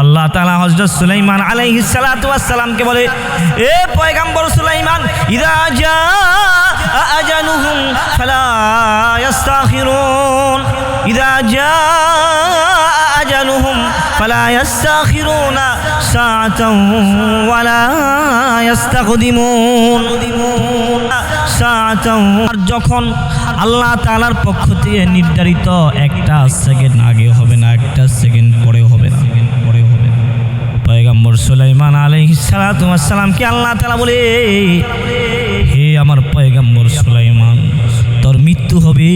আল্লাহ তালা হজরত সুলাইমান আলাইহি সালাতামকে বলে, এ পয়গাম্বর সুলাইমান, ইদা যা আজানুহুম ফালা ইস্তাখিরুন ইদা যা আজানুহুম ফালা ইস্তাখিরুনা সাআতাও ওয়ালা ইস্তাকদিমুন সাআতাও আর যখন আল্লাহ তাআলার পক্ষ থেকে নির্ধারিত একটা সেকেন্ড আগে হবে না, একটা সেকেন্ড পরেও হবে না। পয়গম্বর সুলাইমান আলাইহিস সালাতু ওয়াস সালামকে আল্লাহ তাআলা বলে, হে আমার পয়গম্বর সুলাইমান, তোর মৃত্যু হবে,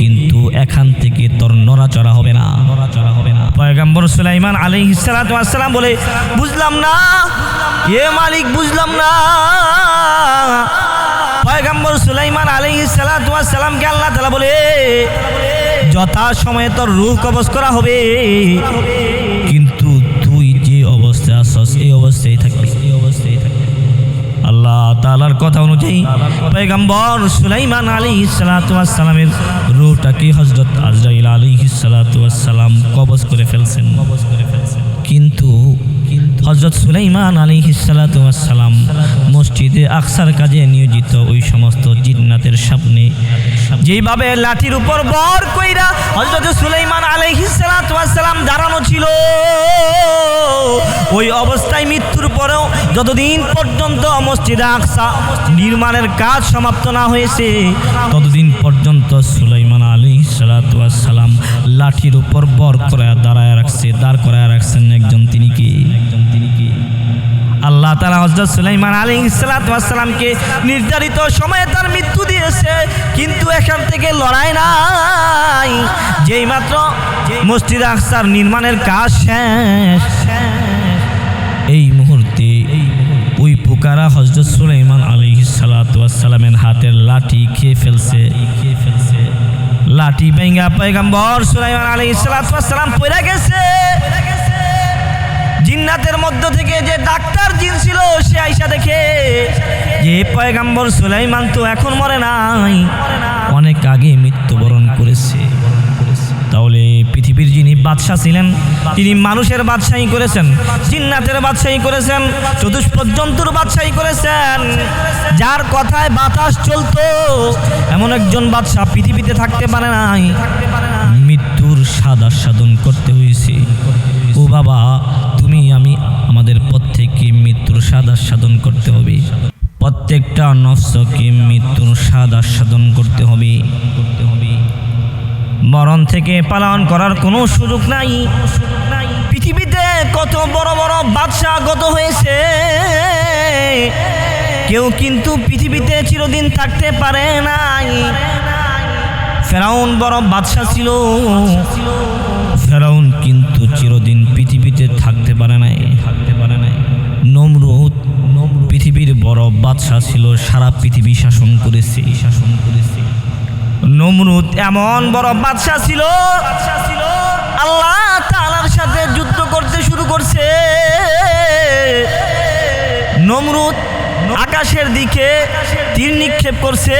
কিন্তু এখান থেকে তোর নড়াচড়া হবে না। নড়াচড়া হবে না পয়গম্বর সুলাইমান সালাম বলে, বুঝলাম না, এ মালিক বুঝলাম না। পয়গম্বর সুলাইমান আলাইহিস সালাতু ওয়াস সালামকে আল্লাহ তাআলা বলে যথা সময়ে তোর রূহ কবজ করা হবে, কিন্তু তাআলার কথা অনুযায়ী পয়গম্বর সুলাইমান আলাইহিস সালাতু ওয়াস সালামের রূহটাকে হযরত আজরাইল আলাইহিস সালাতু ওয়াস সালাম কবজ করে ফেলছেন? কিন্তু হজরত সুলাইমান ওয়াস সালাম মসজিদে আকসার কাজে নিয়োজিত ওই সমস্ত জিন্নাতের সামনে যেইভাবে লাঠির উপর বর কইরা হজরত সুলাইমান ওয়াস সালাম দাঁড়ানো ছিল। ওই অবস্থায় মৃত্যুর পরেও যতদিন পর্যন্ত মসজিদে আকসা নির্মাণের কাজ সমাপ্ত না হয়েছে, ততদিন পর্যন্ত সুলাইমান আলী সালাম লাঠির উপর বর করে দাঁড়ায় রাখছে, দাঁড় করায় রাখছেন একজন তিনি কি? একজন তিনি কি আল্লাহ তালা হজরত সুলাইমান আলী সালাতামকে নির্ধারিত সময়ে তার মৃত্যু দিয়েছে, কিন্তু এখান থেকে লড়াই নাই। যেই মাত্র মসজিদ আকসার নির্মাণের কাজ শেষ এই মুহূর্তে ওই পুকারা হজরত সুলাইমান আলী সালাতামের হাতের লাঠি খেয়ে ফেলছে। খেয়ে ফেলছে লাঠি বেঙ্গা পয়গাম্বর সুলাইমান আলী সালাতাম পড়ে গেছে। জিন্নাতের মধ্য থেকে যে ডাক্তার জিন ছিল, সে আইসা দেখে যে পয়গাম্বর সুলাইমান তো এখন মরে নাই। অনেক আগে মৃত্যুবরণ করেছে। তাহলে পৃথিবীর যিনি বাদশাহ ছিলেন, তিনি মানুষের বাদশাহী করেছেন, জিন্নাতের বাদশাহী করেছেন চতুষ্পদ জন্তুর বাদশাহী করেছেন। যার কথায় বাতাস চলতো, এমন একজন বাদশাহ পৃথিবীতে থাকতে পারে নাই। মৃত্যুর স্বাদ আস্বাদন করতে হয়েছে। ও বাবা, তুমি, আমি, আমাদের প্রত্যেককে মৃত্যুর স্বাদ আস্বাদন করতে হবে। প্রত্যেকটা নফসকে মৃত্যুর স্বাদ আস্বাদন করতে হবে করতে হবে। মরণ থেকে পালন করার কোনো সুযোগ নাই। পৃথিবীতে কত বড় বড় বাদশাহ গত হয়েছে। কেউ কিন্তু পৃথিবীতে চিরদিন থাকতে পারে নাই। ফেরাউন বড় বাদশাহ ছিল। ফেরাউন কিন্তু চিরদিন পৃথিবীতে থাকতে পারে নাই। থাকতে পারে নাই নমরুদ পৃথিবীর বড় বাদশাহ ছিল, সারা পৃথিবী শাসন করেছে শাসন করেছে। নমরুদ এমন বড় বাদশাহ ছিল। আল্লাহ তালার সাথে যুদ্ধ করতে শুরু করছে। নমরুদ আকাশের দিকে তীর নিক্ষেপ করছে।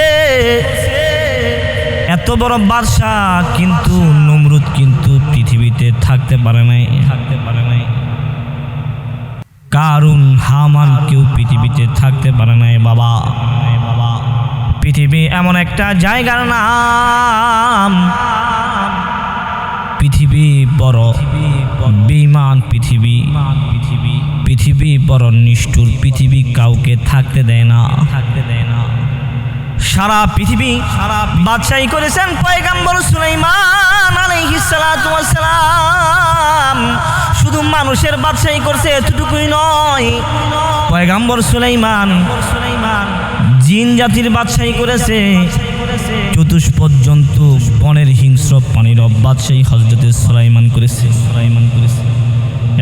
এত বড় বাদশাহ, কিন্তু নমরুদ কিন্তু পৃথিবীতে থাকতে পারে নাই। থাকতে পারে নাই। কারণ হামান কেউ পৃথিবীতে থাকতে পারে নাই বাবা বাবা। পৃথিবী এমন একটা জায়গার নাম। পৃথিবী বড়, বিমান পৃথিবী। পৃথিবী পৃথিবী বড় নিষ্ঠুর, পৃথিবী কাউকে থাকতে দেয় না। থাকতে দেয় না সারা পৃথিবী সারা বাদশাহী করেছেন পয়গাম্বর সুলাইমান আলাইহিস সালাতু সালাম শুধু মানুষের বাদশাহী করছে এতটুকুই নয়, পয়গাম্বর সুলাইমান জিন জাতির বাদশাহী করেছে চতুষ্পদ জন্তু বনের হিংস্র পানির বাদশাহী হজরতে সুলাইমান করেছে সুলাইমান করেছে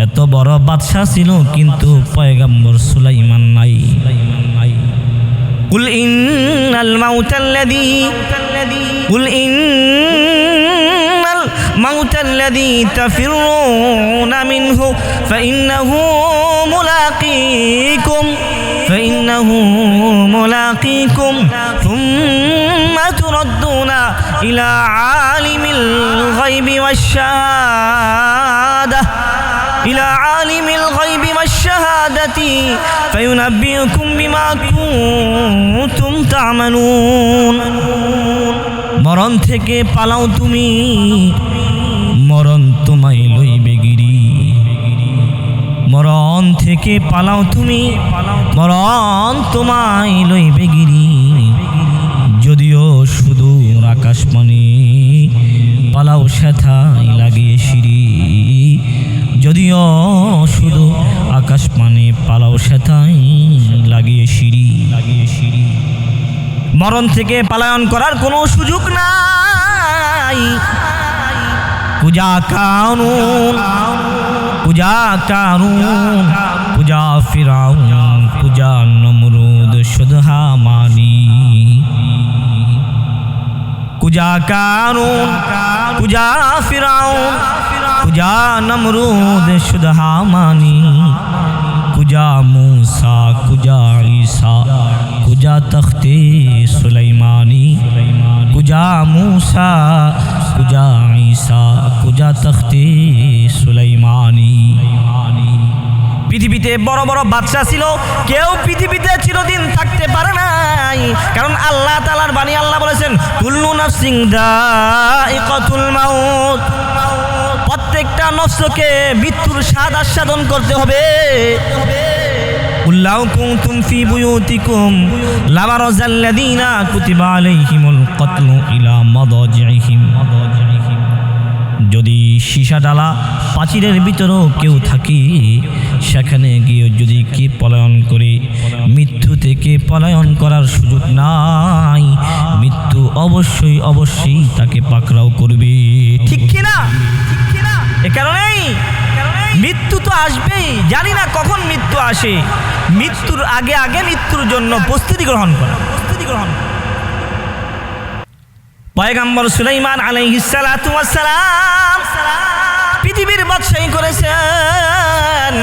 এত বড় বাদশাহ ছিল কিন্তু পয়গাম্বর সুলাইমান নাই সুলাইমান নাই قل إن الموت الذي قل إن الموت الذي تفرون منه فإنه ملاقيكم فإنه ملاقيكم ثم تردون إلى عالم الغيب والشهادة إلى عالم الغيب والشهادة فينبئكم بما كنتم تعملون মরণ থেকে পালাও তুমি মরণ তোমায় লইবে গিরি মরণ থেকে পালাও তুমি, মরণ তোমায় লইবে গিরি। যদিও শুধু আকাশমণি, পালাও সেথাই লাগিয়ে সিঁড়ি। যদিও শুধু আকাশমণি, পালাও সেথাই লাগিয়ে সিঁড়ি। লাগিয়ে সিঁড়ি মরণ থেকে পালায়ন করার কোনো সুযোগ নাই। পূজা কানুন পূজা কারুন পূজা ফিরাউন পূজা নমরুদ সুধা মানি পূজা কারুন পূজা ফিরাউন পূজা নমরুদ সুধা মানি পূজা ঈসা কুজা তখতে সুলাইমানি কুজা मूसा কুজা ঈসা কুজা তখতে সুলাইমানি। পৃথিবীতে বড় বড় বাচ্চা ছিল, কেউ পৃথিবীতে চিরদিন থাকতে পারে নাই। কারণ আল্লাহ তালার বাণী আল্লাহ বলেছেন, কুল্লু নাফসিং দাইকাতুল মাউত। প্রত্যেকটা নফসকে মৃত্যুর স্বাদ আস্বাদন করতে হবে। উল্লাহ কুনতুম ফি বুয়ুতিকুম লাবারাজাল্লাযীনা কুতিবা আলাইহিমুল কতলু ইলা মাদাজিহিম যদি সীসা ডালা পাচিরের ভিতরেও কেউ থাকে, সেখানে গিয়ে যদি কে পলায়ন করে, মৃত্যু থেকে পলায়ন করার সুযোগ নাই, মৃত্যু অবশ্যই অবশ্যই তাকে পাকড়াও করবে। ঠিক কিনা? এ কারণেই মৃত্যু তো আসবেই। জানি না কখন মৃত্যু আসে। মৃত্যুর আগে আগে মৃত্যুর জন্য প্রস্তুতি গ্রহণ করা। প্রস্তুতি গ্রহণ। পয়গাম্বর সুলাইমান আলাইহিসসালাম পৃথিবীর বাদশাহী করেছেন।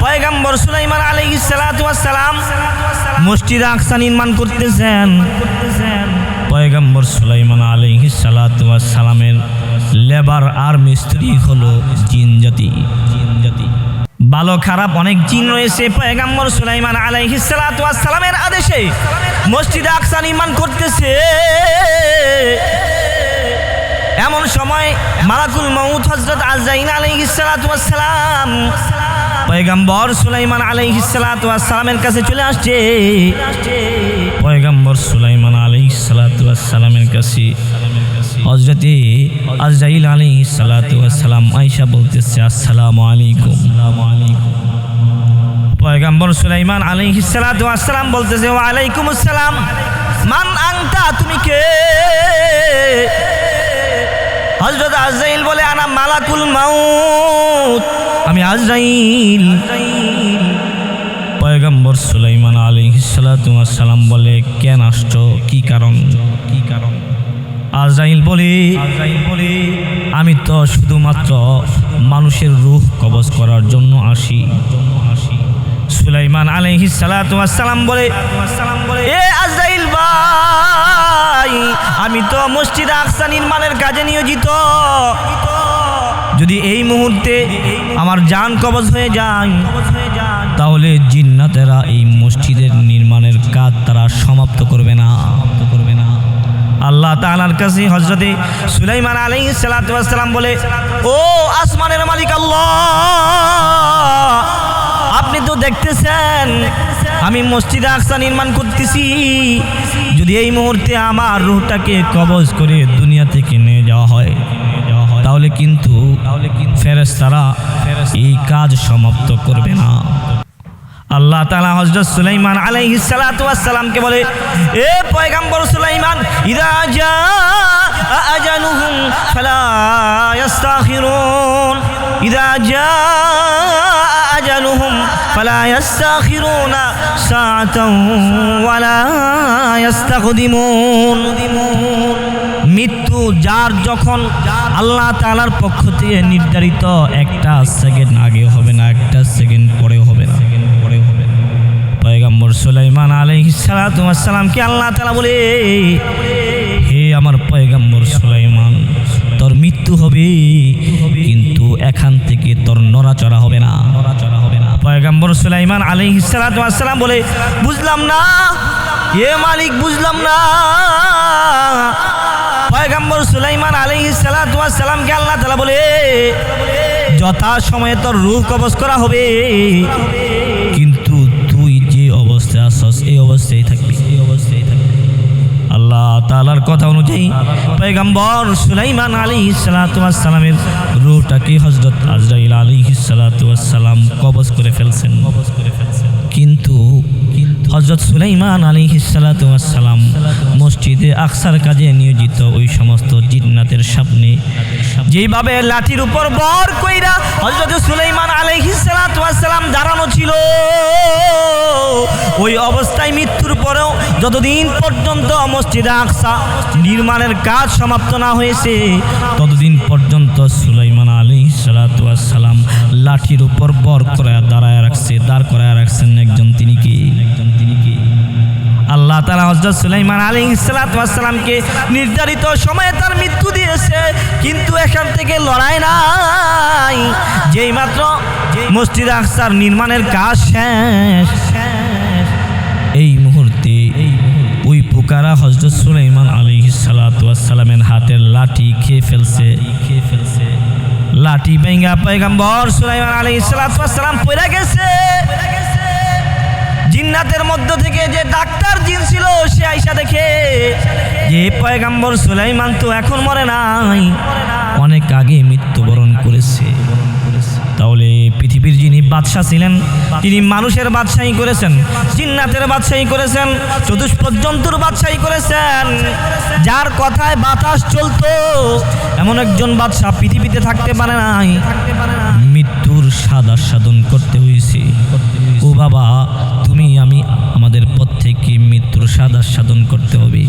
পয়গাম্বর সুলাইমান আলাইহিসসালাম মসজিদ আকসা নির্মাণ করতেছেন। পয়গাম্বর সুলাইমান আলাইহিসসালামের লেবার আর মিস্ত্রি হলো জিন জাতি। জিন জাতি ভালো খারাপ অনেক জিন রয়েছে পয়গাম্বর সুলাইমান সালামের আদেশে। মসজিদ আকসা নির্মাণ করতেছে। এমন সময় মালাকুল মৌত হজরত আজাইন আলাইহিসসালাম পয়গাম্বর সুলাইমান আলাইহিসসালামের কাছে চলে আসছে। পয়গাম্বর সুলাইমান আলাইহিসসালামের কাছে হজরতে আজরাইল আলী সালাম আইসা বলতেছে, আসসালামু আলাইকুম। পয়গাম্বর সুলাইমান আলী সালাম বলতেছে ওয়ালাইকুম আসসালাম মান আংতা তুমি কে? হজরত আজরাইল বলে, আনা মালাকুল মাউত। আমি আজরাইল। পয়গম্বর সুলাইমান আলী সালাম বলে, কেন আসছো? কি কারণ কি কারণ? আজরাইল বলে আমি তো শুধুমাত্র মানুষের রূহ কবজ করার জন্য আসি। সুলাইমান আলাইহি সালাম বলে এ আজরাইল ভাই আমি তো মসজিদ আকসা নির্মাণের কাজে নিয়োজিত। যদি এই মুহূর্তে আমার জান কবজ হয়ে যায় তাহলে জিন্নাতেরা এই মসজিদের নির্মাণের কাজ তারা সমাপ্ত করবে না করবে না। আল্লাহ তাআলার কাছে হজরতে সুলাইমান আলী সালাম বলে, ও আসমানের মালিক আল্লাহ, আপনি তো দেখতেছেন, আমি মসজিদে আকসা নির্মাণ করতেছি। যদি এই মুহূর্তে আমার রুহটাকে কবজ করে দুনিয়া থেকে নিয়ে যাওয়া হয়, তাহলে কিন্তু ফেরেশতারা এই কাজ সমাপ্ত করবে না। আল্লাহ তালা হজরত সুলাইমান আলাইহি সালামকে বলে, এ পয়গাম্বর সুলাইমান, ইদা জা আজানুহুম ফালা ইস্তাখিরুন ইদা জা আজানুহুম ফালা ইস্তাখিরুনা সাআতাও ওয়ালা ইস্তাকদিমুন মৃত্যু যার যখন আল্লাহ তাআলার পক্ষ থেকে নির্ধারিত একটা সেকেন্ড আগে হবে না, একটা সেকেন্ড পরেও হবে না। পয়গাম্বর সুলাইমান আলাইহিস সালামকে আল্লাহ তাআলা বলে, হে আমার পয়গাম্বর সুলাইমান, তোর মৃত্যু হবে, কিন্তু এখান থেকে তোর নড়াচড়া হবে না। নড়াচড়া হবে না পয়গাম্বর সুলাইমান আলী সালাম বলে, বুঝলাম না, এ মালিক বুঝলাম না। পয়গাম্বর সুলাইমান আলী সালামকে আল্লাহ তালা বলে যথা সময়ে তোর রূহ কবজ করা হবে। অবস্থায় থাকবে। অবস্থায় থাকবে আল্লাহ তালার কথা অনুযায়ী পেগম্বর সুলাইমান আলী সালামের রুটাকে হজরত আজরাইল আলী সালাতাম কবজ করে ফেলছেন কবজ করে ফেলছেন। কিন্তু হজরত সুলাইমান আলী সালাম মসজিদে আকসার কাজে নিয়োজিত ওই সমস্ত জিন্নাতের সামনে। যেইভাবে লাঠির উপর বর কইরা হজরত সুলাইমান আলী সালাম দাঁড়ানো ছিল, ওই অবস্থায় মৃত্যুর পরেও যতদিন পর্যন্ত মসজিদে আকসা নির্মাণের কাজ সমাপ্ত না হয়েছে, ততদিন পর্যন্ত সুলাইমান আলী সালাম লাঠির উপর বর করায় দাঁড়ায় রাখছে, দাঁড় করায় রাখছেন একজন তিনি কি? একজন তিনি কি আল্লাহ তালা হজরত সুলাইমান আলী সালাতামকে নির্ধারিত সময়ে তার মৃত্যু দিয়েছে, কিন্তু এখান থেকে লড়াই নাই। যেই মাত্র মসজিদ আকসার নির্মাণের কাজ শেষ পুকারা হজরত সুলাইমান আলী সালাতামের হাতের লাঠি খেয়ে ফেলছে। খেয়ে ফেলছে লাঠি ভেঙ্গা পয়গাম্বর সুলাইমান আলী সালাতাম পড়ে গেছে। জিন্নাতের মধ্য থেকে যে ডাক্তার জিন ছিল, সে আইসা দেখে যে পয়গাম্বর সুলাইমান তো এখন মরে নাই। অনেক আগে মৃত্যুবরণ করেছে। তাহলে পৃথিবীর যিনি বাদশাহ ছিলেন, তিনি মানুষের বাদশাহী করেছেন, জিন্নাতের বাদশাহী করেছেন চতুষ্পদ জন্তুর বাদশাহী করেছেন। যার কথায় বাতাস চলতো, এমন একজন বাদশাহ পৃথিবীতে থাকতে পারে নাই। মৃত্যুর স্বাদ আস্বাদন করতে হয়েছে ও বাবা, তুমি আমি, আমাদের পথ থেকে মৃত্যুর স্বাদ আস্বাদন করতে হবে।